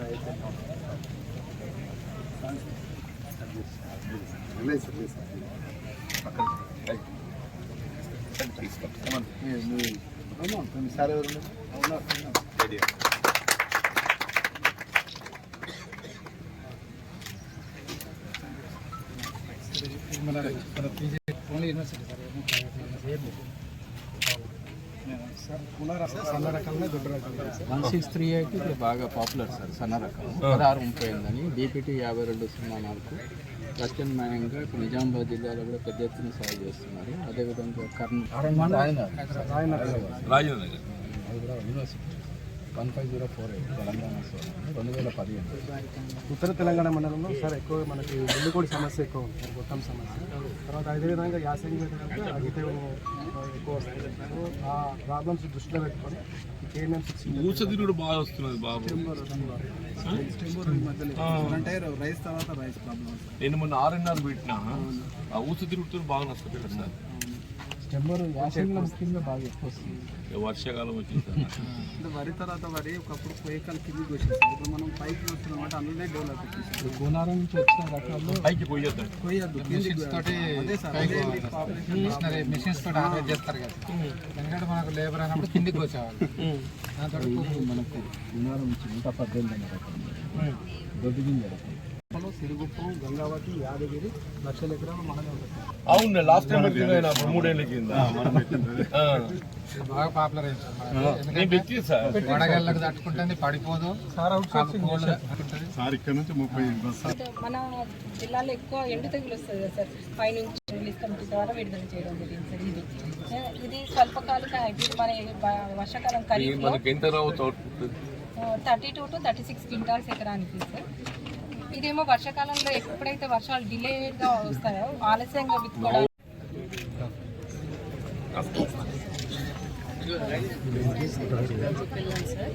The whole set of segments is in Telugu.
ఒక మన మన పీజీ ఓన్లీ యూనివర్సిటీ సార్ ఏమో వన్ సిక్స్ త్రీ ఎయిట్ ఇది బాగా పాపులర్ సార్ సన్న రకం. పదహారు ముప్పై ఎనిమిది డీపీటీ యాభై రెండు సున్నా నాలుగు ప్రత్యామ్నాయంగా ఇప్పుడు నిజామాబాద్ జిల్లాలో కూడా పెద్ద ఎత్తున సాగు చేస్తున్నారు. అదేవిధంగా Kurnool Rajendra one five zero four eight Telangana రెండు వేల పదిహేను. ఉత్తర తెలంగాణ మండలంలో సార్ ఎక్కువ మనకి వెల్లుకోడి సమస్య ఎక్కువ ఉంది సార్ మొత్తం సమస్య. తర్వాత అదేవిధంగా యాసంగి వేదికగా అగ్గి తెగులు ఎక్కువ ఆ ప్రాబ్లమ్స్ దృష్టిలో పెట్టుకొని ఊసదిరుడు బాగా వస్తున్నది బాబు. అంటే రైస్ తర్వాత రైస్ ప్రాబ్లమ్ నేను మొన్న ఆర్ఎన్ఆర్ పెట్టినా ఆ ఊసదిరుగుతో బాగా నష్టపోయాడు సార్. స్టెంబర్ యాసంగిలో ముఖ్యంగా బాగా ఎక్కువ వస్తుంది. వర్షాకాలం వచ్చింది అంటే వరి తర్వాత వరి ఒకప్పుడు కోయకాల కిందికి వచ్చేది సార్ ఇప్పుడు మనం పైకి వస్తున్నామంటే అందులోనే డెవలప్ ఇప్పుడు కోనారం నుంచి వచ్చిన రకాల్లో పైకి అదే పాపులేషన్ మిషన్స్ తోటి ఆపరేట్ చేస్తారు కదా. ఎందుకంటే మనకు లేబర్ అయినప్పుడు కిందికి వచ్చేవాళ్ళు. దాంతో మనకు గుణారం నుంచి నూట పద్దెనిమిది అనే రకం దొడ్డు గింజ రకం. సిరుగుప్పం గంగావతి యాదగిరి లక్షల ఎకరాలు మనమే ఉంటుంది. అవును లాస్ట్ టైం పెట్టిన మూడేళ్ళ కింద. ఆ. బాగా పాపులర్ అయింది సార్. వడగళ్ళకు తట్టుకుంటుంది పడిపోదు. కోల్డ్ తట్టుకుంటుంది. సార్ ఇక్కడ నుంచి ముప్పై బస్సు మన జిల్లాలో ఎక్కువ ఎండు తెగులు వస్తుంది కదా సార్. పైనుంచి రిలీజ్ కమిటీ ద్వారా విడుదల చేయడం జరిగింది సార్ ఇది. ఇది స్వల్పకాలిక హైబ్రిడ్ మన వర్షాకాలం output thirty two to thirty six quintals ఎకరానికి సార్. ఇదేమో వర్షాకాలంలో ఎప్పుడైతే వర్షాలు డిలేగా వస్తాయో ఆలస్యంగా సార్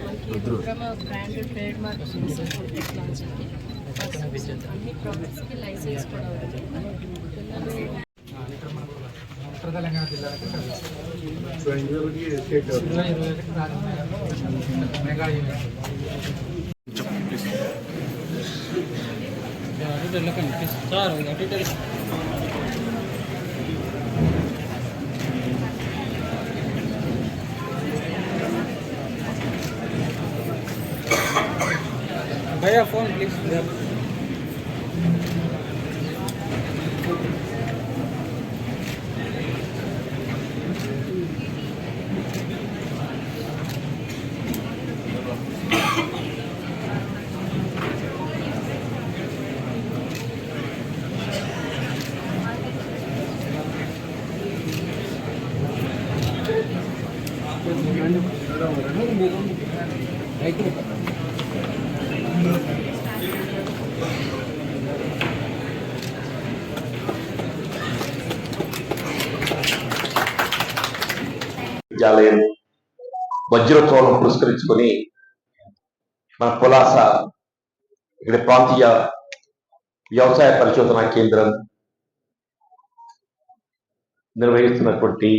మనకి Rudrama brand trade mark food launch అన్ని ప్రోడక్ట్స్కి లైసెన్స్ కూడా ఉంది తెలంగాణ జిల్లాలకు ఇరవై ఇరవై ఒకటి రాజమహల్ మెగా యూనిట్ సార్ భయ్యా ఫోన్ ప్లీజ్ విశ్వవిద్యాలయం వజ్రోత్సవం పురస్కరించుకొని మన పులాస ఇక్కడ ప్రాంతీయ వ్యవసాయ పరిశోధనా కేంద్రం నిర్వహిస్తున్నటువంటి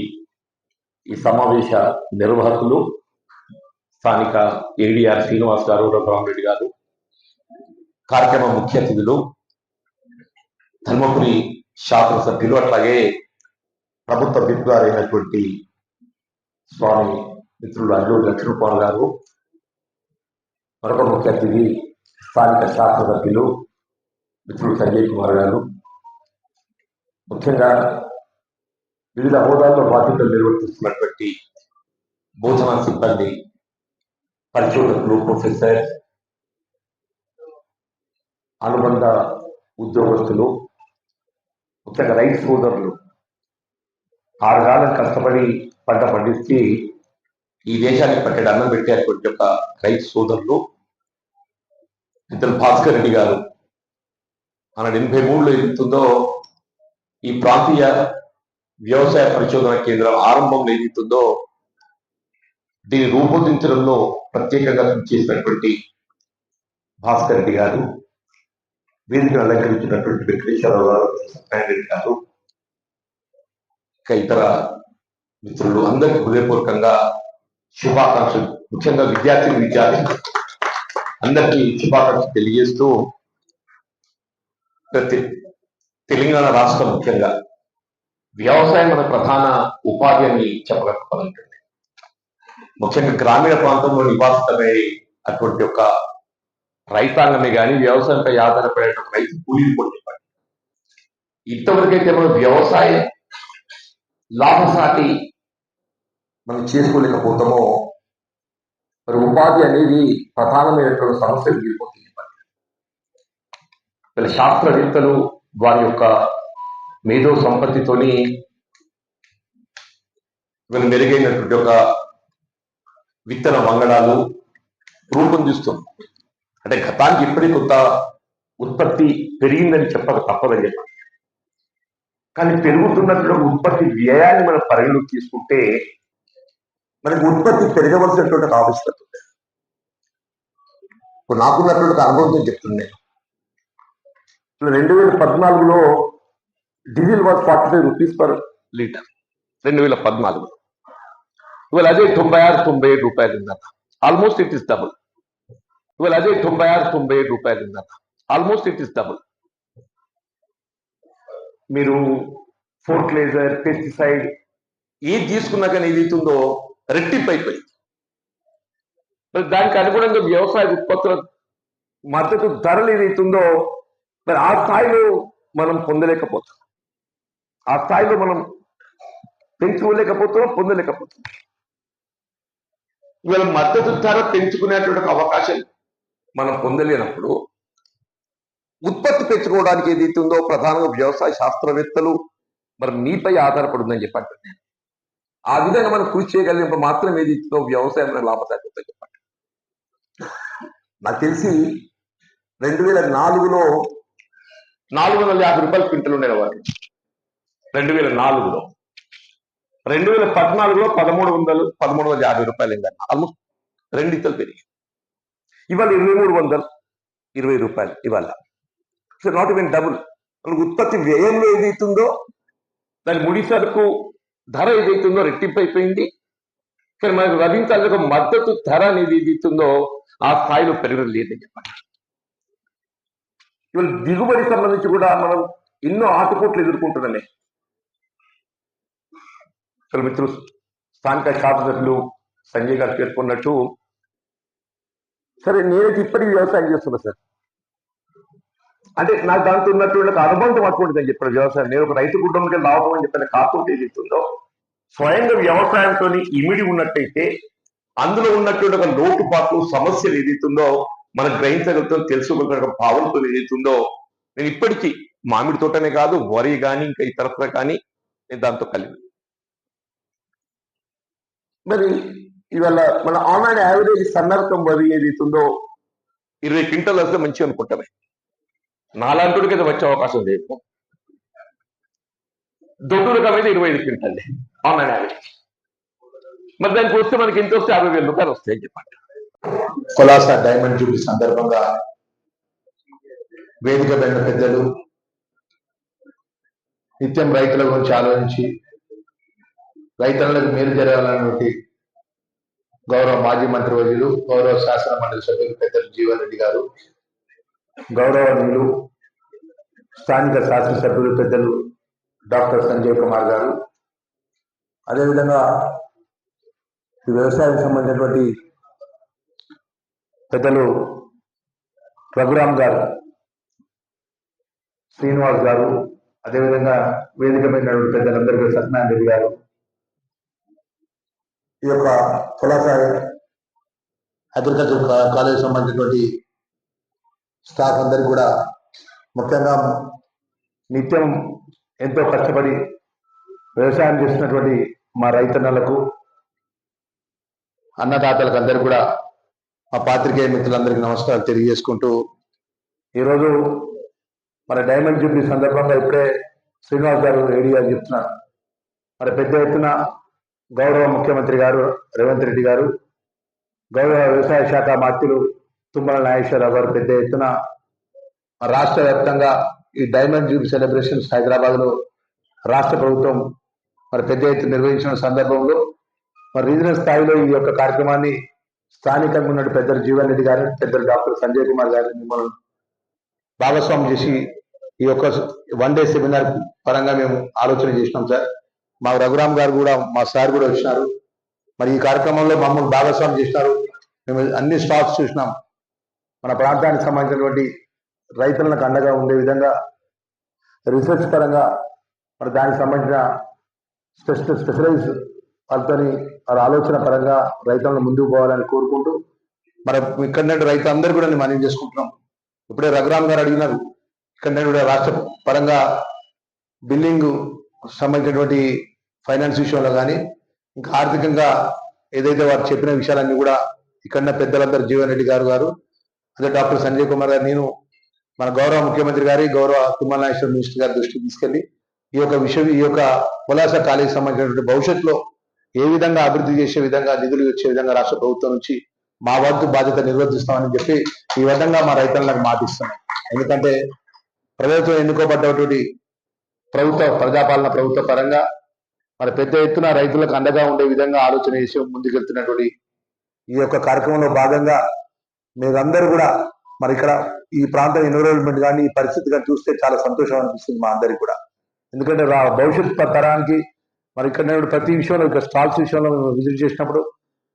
ఈ సమావేశ నిర్వాహకులు స్థానిక ఏడిఆర్ శ్రీనివాస్ గారు రఘురామరెడ్డి గారు కార్యక్రమ ముఖ్య అతిథులు ధర్మపురి శాసనసభ్యులు అట్లాగే ప్రభుత్వ విప్ గారైనటువంటి స్వామి మిత్రులు అల్లూరి లక్ష్మీపాల్ గారు మరొక ముఖ్య అతిథి స్థానిక శాసనసభ్యులు మిత్రులు సంజయ్ కుమార్ గారు. ముఖ్యంగా వివిధ హోదాల్లో బాధ్యతలు నిర్వర్తిస్తున్నటువంటి భోజన సిబ్బంది పరిశోధకులు ప్రొఫెసర్ అనుబంధ ఉద్యోగస్తులు ముఖ్యంగా రైతు సోదరులు. ఆరుగాలం కష్టపడి పంట పండించి ఈ దేశానికి పట్టేడు అన్నం పెట్టేటువంటి ఒక రైతు సోదరులు ఇద్దరు భాస్కర్ రెడ్డి గారు. మన ఎనభై మూడులో ఎదుగుతుందో ఈ ప్రాంతీయ వ్యవసాయ పరిశోధన కేంద్రం ఆరంభంలో ఎదుగుతుందో దీన్ని రూపొందించడంలో ప్రత్యేకంగా చేసినటువంటి భాస్కర్ రెడ్డి గారు వేదికను అలంకరించినటువంటి వెంకటేశ్వరరావు గారు సత్యనారాయణ రెడ్డి గారు ఇంకా ఇతర మిత్రులు అందరికీ హృదయపూర్వకంగా శుభాకాంక్షలు. ముఖ్యంగా విద్యార్థి విద్యార్థి అందరికీ శుభాకాంక్షలు తెలియజేస్తూ ప్రతి తెలంగాణ రాష్ట్రం ముఖ్యంగా వ్యవసాయం మన ప్రధాన ఉపాధి అని చెప్పగలుగుతుంది ముఖ్యంగా గ్రామీణ ప్రాంతంలో నివాసితమై అటువంటి ఒక రైతాంగమే కానీ వ్యవసాయంపై ఆధారపడే రైతు కూలీలు కూడా చెప్పండి ఇంతవరకైతే మనం వ్యవసాయ లాభసాటి మనం చేసుకోలేకపోతామో మరి ఉపాధి అనేది ప్రధానమైనటువంటి సమస్య మిగిలిపోతుంది వీళ్ళ శాస్త్రవేత్తలు వారి యొక్క మేధో సంపత్తితోని వీళ్ళు మెరుగైనటువంటి ఒక విత్తన మంగళాలు రూపొందిస్తుంది అంటే గతానికి ఇప్పటికీ కొంత ఉత్పత్తి పెరిగిందని చెప్పక తప్పదని చెప్పాలి. కానీ పెరుగుతున్నటువంటి ఉత్పత్తి వ్యయాన్ని మనం పరిగణలోకి తీసుకుంటే మనకి ఉత్పత్తి పెరగవలసినటువంటి ఒక ఆవశ్యకత ఉంది. ఇప్పుడు నాకున్నటువంటి అనుభవంతో చెప్తుంది నేను రెండు వేల పద్నాలుగులో diesel was forty five rupees per litre. రెండు వేల పద్నాలుగు ఇవాళ అదే తొంభై ఆరు తొంభై ఏడు రూపాయలు ఉందన్న ఆల్మోస్ట్ ఇట్ ఇస్ డబుల్ ఇవాళ అదే తొంభై ఆరు తొంభై ఏడు రూపాయలు ఉందన్న ఆల్మోస్ట్ ఇట్ ఇస్ డబుల్ మీరు ఫోర్క్లేజర్ పెస్టిసైడ్ ఏది తీసుకున్నా కానీ ఏదైతుందో అవుతుందో రెట్టింపు అయిపోయింది మరి దానికి అనుగుణంగా వ్యవసాయ ఉత్పత్తుల మద్దతు ధరలు ఏదైతుందో మరి ఆ స్థాయిలో మనం పొందలేకపోతాం ఆ స్థాయిలో మనం పెంచుకోలేకపోతున్నాం పొందలేకపోతున్నాం. ఇవాళ మద్దతు ధర పెంచుకునేటువంటి అవకాశం మనం పొందలేనప్పుడు ఉత్పత్తి పెంచుకోవడానికి ఏదైతే ఉందో ప్రధానంగా వ్యవసాయ శాస్త్రవేత్తలు మరి మీపై ఆధారపడి ఉందని చెప్పి అంటున్నాను ఆ విధంగా మనం కృషి చేయగలిగినప్పుడు మాత్రం ఏది ఇస్తుందో వ్యవసాయం మనకు చెప్పండి. నాకు తెలిసి రెండు వేల నాలుగులో నాలుగు వందల యాభై రూపాయలు క్వింటల్ ఉండేవారు రెండు వేల నాలుగులో. రెండు వేల పద్నాలుగులో పదమూడు వందలు పదమూడు వందల యాభై రూపాయలు అయిందన్న ఆల్మోస్ట్ రెండిత్తలు పెరిగాయి. ఇవాళ ఇరవై మూడు వందలు ఇరవై రూపాయలు ఇవాళ. సో నాట్ ఈవెన్ డబుల్ మనకు ఉత్పత్తి వ్యయంలో ఏదైతుందో దాని ముడి సరుకు ధర ఏదైతుందో రెట్టింపు అయిపోయింది కానీ మనకు లభించాల్సిన మద్దతు ధర అనేది ఏదైతుందో ఆ స్థాయిలో పెరగడం లేదని చెప్పండి ఇవాళ దిగుబడి సంబంధించి కూడా మనం ఎన్నో ఆటుపోట్లు ఎదుర్కొంటున్నామే. ఇక్కడ మిత్రులు స్థానిక శాసనసభ్యులు సంజయ్ గారు పేర్కొన్నట్టు సరే నేనైతే ఇప్పటికీ వ్యవసాయం చేస్తున్నా సార్. అంటే నాకు దాంతో ఉన్నటువంటి అనుబంధం అటువంటిది అని చెప్పారు. వ్యవసాయం నేను ఒక రైతు కుటుంబంకి లాభం అని చెప్పిన కాకుండా ఏదైతుందో స్వయంగా వ్యవసాయంతో ఇమిడి ఉన్నట్టయితే అందులో ఉన్నటువంటి ఒక లోటుపాట్లు సమస్యలు ఏదైతుందో మనం గ్రహించగలుగుతాం తెలుసుకోగలిగిన ఒక భావంతో ఏదైతుందో నేను ఇప్పటికీ మామిడి తోటనే కాదు వరి కానీ ఇంకా ఇతరత్ర కానీ నేను దాంతో కలిగి మరి ఇవాళ మన ఆన్లైన్ యావరేజ్ సన్నర్థం వరి ఏదైతుందో ఇరవై క్వింటల్ వస్తే మంచిగా అనుకుంటామే. అయితే వచ్చే అవకాశం లేదు. దొడ్డులకు అయితే ఇరవై ఐదు క్వింటల్. ఆన్లైన్ యావరేజ్ మరి దానికి వస్తే మనకి ఎంత వస్తే యాభై వేల రూపాయలు వస్తాయి చెప్పండి. కొలాస డైమండ్ జూబ్లీ సందర్భంగా వేదిక పైన పెద్దలు నిత్యం రైతుల గురించి ఆలోచించి రైతులకు మేలు జరగాలన్నటువంటి గౌరవ మాజీ మంత్రి వర్యులు గౌరవ శాసన మండలి సభ్యులు పెద్దలు జీవన్ రెడ్డి గారు గౌరవనీయులు స్థానిక శాసనసభ్యులు పెద్దలు డాక్టర్ సంజయ్ కుమార్ గారు అదేవిధంగా ఈ వ్యవసాయం సంబంధించినటువంటి పెద్దలు రఘురామ్ గారు శ్రీనివాస్ గారు అదేవిధంగా వేదిక మీద పెద్దలందరికీ సత్యనారాయణ రెడ్డి గారు. ఈ యొక్క కులాసారి అగ్రికల్చర్ కాలేజ్ సంబంధించినటువంటి స్టాఫ్ అందరికీ కూడా ముఖ్యంగా నిత్యం ఎంతో కష్టపడి వ్యవసాయం చేస్తున్నటువంటి మా రైతన్నలకు అన్నదాతలకు అందరికీ కూడా మా పాత్రికేయ మిత్రులందరికీ నమస్కారాలు తెలియజేసుకుంటూ ఈరోజు మన డైమండ్ జూబ్లీ సందర్భంగా ఇప్పుడే శ్రీనివాస్ గారు ఏడీ గారు చెప్తున్నారు. మరి పెద్ద ఎత్తున గౌరవ ముఖ్యమంత్రి గారు రేవంత్ రెడ్డి గారు గౌరవ వ్యవసాయ శాఖ మంత్రులు తుమ్మల నాగేశ్వరరావు గారు పెద్ద ఎత్తున రాష్ట్ర వ్యాప్తంగా ఈ డైమండ్ జూబ్ సెలబ్రేషన్స్ హైదరాబాద్లో రాష్ట్ర ప్రభుత్వం మరి పెద్ద ఎత్తున నిర్వహించిన సందర్భంలో మరి రీజనల్ స్థాయిలో ఈ యొక్క కార్యక్రమాన్ని స్థానికంగా ఉన్న పెద్దలు జీవన్ రెడ్డి గారు పెద్దలు డాక్టర్ సంజయ్ కుమార్ గారు మిమ్మల్ని భాగస్వామి చేసి ఈ యొక్క వన్ డే సెమినార్ పరంగా మేము ఆలోచన చేసినాం సార్. మా రఘురామ్ గారు కూడా మా సార్ కూడా వచ్చినారు. మరి ఈ కార్యక్రమంలో మమ్మల్ని భాగస్వామి చేసినారు. మేము అన్ని స్టాక్స్ చూసినాం. మన ప్రాంతానికి సంబంధించినటువంటి రైతులకు అండగా ఉండే విధంగా రీసెర్చ్ పరంగా మరి దానికి సంబంధించిన స్పెషల్ స్పెషలైజ్ వాళ్ళతోని వారి ఆలోచన పరంగా రైతులను ముందుకు పోవాలని కోరుకుంటూ మరి ఇక్కడ రైతు అందరూ కూడా మనం చేసుకుంటున్నాం. ఇప్పుడే రఘురామ్ గారు అడిగినారు ఇక్కడ కూడా రాష్ట్ర పరంగా బిల్లింగ్ సంబంధించినటువంటి ఫైనాన్స్ విషయంలో కానీ ఇంకా ఆర్థికంగా ఏదైతే వారు చెప్పిన విషయాలన్నీ కూడా ఇక్కడ పెద్దలందరూ జీవన్ రెడ్డి గారు గారు అదే డాక్టర్ సంజయ్ కుమార్ గారు నేను మన గౌరవ ముఖ్యమంత్రి గారి గౌరవ తుమ్మల నాగేశ్వర మినిస్టర్ గారి దృష్టికి తీసుకెళ్ళి ఈ యొక్క విషయం ఈ యొక్క పులాస కాలేజీ సంబంధించినటువంటి భవిష్యత్తులో ఏ విధంగా అభివృద్ధి చేసే విధంగా నిధులు వచ్చే విధంగా రాష్ట్ర ప్రభుత్వం నుంచి మా వంతు బాధ్యత నిర్వర్తిస్తామని చెప్పి ఈ విధంగా మా రైతులకు మాటిస్తున్నాం. ఎందుకంటే ప్రభుత్వం ఎన్నుకోబడ్డటువంటి ప్రభుత్వ ప్రజాపాలన ప్రభుత్వ పరంగా మరి పెద్ద ఎత్తున రైతులకు అండగా ఉండే విధంగా ఆలోచన చేసి ముందుకెళ్తున్నటువంటి ఈ యొక్క కార్యక్రమంలో భాగంగా మీరందరూ కూడా మరి ఇక్కడ ఈ ప్రాంత ఎన్విరాన్మెంట్ కానీ ఈ పరిస్థితి కానీ చూస్తే చాలా సంతోషం అనిపిస్తుంది మా అందరికి కూడా. ఎందుకంటే రా భవిష్యత్ తరానికి మరి ఇక్కడ నేను ప్రతి విషయంలో ఇక్కడ స్టాల్స్ విషయంలో మేము విజిట్ చేసినప్పుడు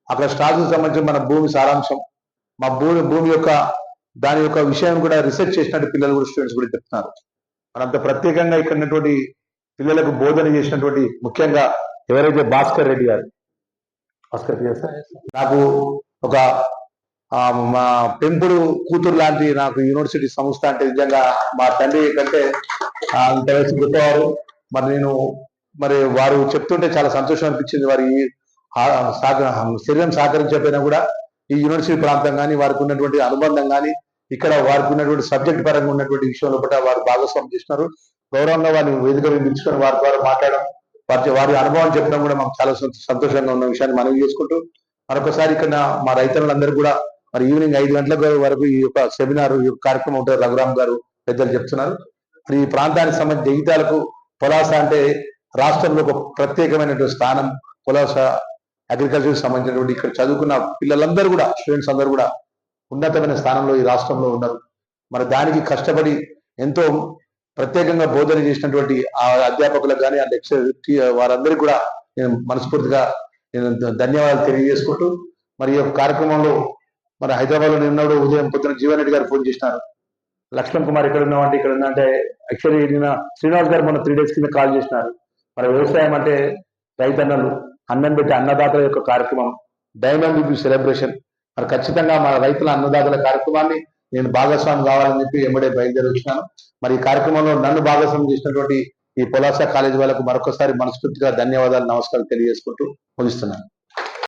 అక్కడ స్టాల్స్ సంబంధించిన మన భూమి సారాంశం మా భూమి భూమి యొక్క దాని యొక్క విషయం కూడా రీసెర్చ్ చేసినట్టు పిల్లలు కూడా స్టూడెంట్స్ కూడా చెప్తున్నారు. మనంత ప్రత్యేకంగా ఇక్కడ ఉన్నటువంటి పిల్లలకు బోధన చేసినటువంటి ముఖ్యంగా ఎవరైతే భాస్కర్ రెడ్డి గారు? భాస్కర్ రెడ్డి గారు సార్? నాకు ఒక మా పెంపుడు కూతురు లాంటి నాకు యూనివర్సిటీ సంస్థ అంటే నిజంగా మా తండ్రి కంటే ఆ, అంత వయసు గొప్పవారు. మరి నేను మరి వారు చెప్తుంటే చాలా సంతోషం అనిపించింది. వారి శరీరం సహకరించకపోయినా కూడా ఈ యూనివర్సిటీ ప్రాంతం కానీ వారికి ఉన్నటువంటి అనుబంధం కానీ ఇక్కడ వారికి ఉన్నటువంటి సబ్జెక్ట్ పరంగా ఉన్నటువంటి విషయంలో కూడా వారు భాగస్వామ్యం చేస్తున్నారు. గౌరవంగా వారిని వేదిక పిలుచుకొని వారి ద్వారా మాట్లాడడం వారి వారి అనుభవం చెప్పడం కూడా మాకు చాలా సంతో- సంతోషంగా ఉన్న విషయాన్ని మనవి చేసుకుంటూ మరొకసారి ఇక్కడ మా రైతులందరూ కూడా మరి ఈవినింగ్ ఐదు గంటల వరకు ఈ యొక్క సెమినార్ ఈ యొక్క కార్యక్రమం ఉంటుంది. రఘురామ్ గారు పెద్దలు చెప్తున్నారు. మరి ఈ ప్రాంతానికి సంబంధించి జగిత్యాలకు పొలాస అంటే రాష్ట్రంలో ఒక ప్రత్యేకమైనటువంటి స్థానం. పొలాస అగ్రికల్చర్ సంబంధించినటువంటి ఇక్కడ చదువుకున్న పిల్లలందరూ కూడా స్టూడెంట్స్ అందరూ కూడా ఉన్నతమైన స్థానంలో ఈ రాష్ట్రంలో ఉన్నారు. మరి దానికి కష్టపడి ఎంతో ప్రత్యేకంగా బోధన చేసినటువంటి ఆ అధ్యాపకులకు కానీ ఆ లెక్చర్ వారందరికీ కూడా నేను మనస్ఫూర్తిగా నేను ధన్యవాదాలు తెలియజేసుకుంటూ మరి ఈ యొక్క కార్యక్రమంలో మరి హైదరాబాద్లో నిన్నడు ఉదయం పొద్దున జీవన్ రెడ్డి గారు ఫోన్ చేసినారు. లక్ష్మణ్ కుమార్ ఇక్కడ ఉన్నామంటే ఇక్కడ ఉన్నా అంటే యాక్చువల్లీ నిన్న శ్రీనివాస్ గారు మొన్న త్రీ డేస్ కింద కాల్ చేసినారు. మరి వ్యవసాయం అంటే రైతన్నలు అన్నం పెట్టి అన్నదాతల యొక్క కార్యక్రమం డైమండ్ రివ్యూ సెలబ్రేషన్ మరి ఖచ్చితంగా మన రైతుల అన్నదాతల కార్యక్రమాన్ని నేను భాగస్వామి కావాలని చెప్పి ఎంబడే బయలుదేరి వచ్చినాను. మరి ఈ కార్యక్రమంలో నన్ను భాగస్వామి చేసినటువంటి ఈ పొలాసా కాలేజీ వాళ్ళకు మరొకసారి మనస్ఫూర్తిగా ధన్యవాదాలు నమస్కారం తెలియజేసుకుంటూ ముగిస్తున్నాను.